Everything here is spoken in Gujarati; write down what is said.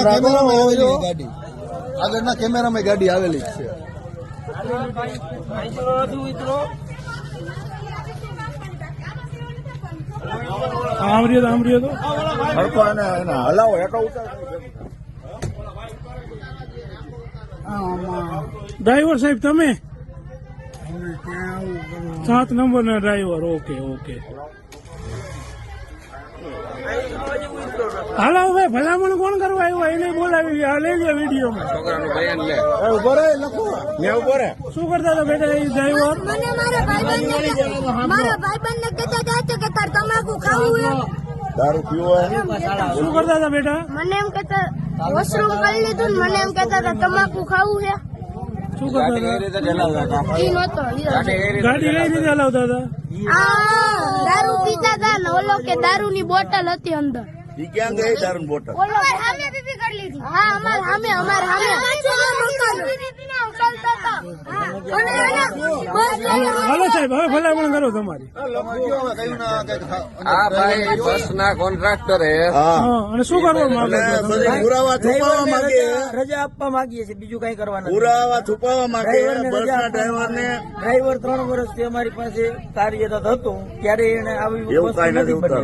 આગળના કેમેરામાં આવેલી ગાડી. આગળના કેમેરામાં ગાડી આવેલી છે. આમ રહ્યો તો. હરકો એને એને હલાવો હેઠો ઉતાર ડ્રાઈવર સાહેબ તમે? સાત નંબર ના ડ્રાઈવર. Okay okay. હાલો ભાઈ ભલામણ કોણ કરવા આવ્યો? એને બોલાવી આ લઈ લે વિડીયોમાં. ઊભો રે લખો. મેં ઊભો રે શું કરતા હતા બેટા એ ડ્રાઈવર મને મારા ભાઈબંધને મારા ભાઈબંધને કહેતા હતા કે તાર તમાકુ ખાવું હે. દારૂ પીવો હે. શું કરતા હતા બેટા? મને એમ કહેતા વોશરૂમ કરી લીધું ને મને એમ કહેતા હતા તમાકુ ખાવું હે. શું કરતા હતા? ગાડી કઈ રીતે હલાવતા હતા દારૂ હતા ને ઓલો કે દારૂની બોટલ હતી અંદર. ઈ ક્યાં ગઈ દારૂ બોટલ? ઓલો સામે પીપી કરી લીધી. હા અમાર સામે અમાર સામે હાલો સાહેબ હવે ભલામણ કરો તમારી. આ ભાઈ બસ ના કોન્ટ્રાક્ટર હે. હા હા અને શું કરવા માંગે પુરાવા છુપાવવા માંગે રજા આપવા માંગીએ છીએ બીજું કઈ કરવાનું પુરાવા છુપાવવા માંગે બસના આપવા ડ્રાઈવર ત્રણ વર્ષથી અમારી પાસે કાર્યરત હતો ત્યારે એને આવી એવું વસ્તુ નથી બસ.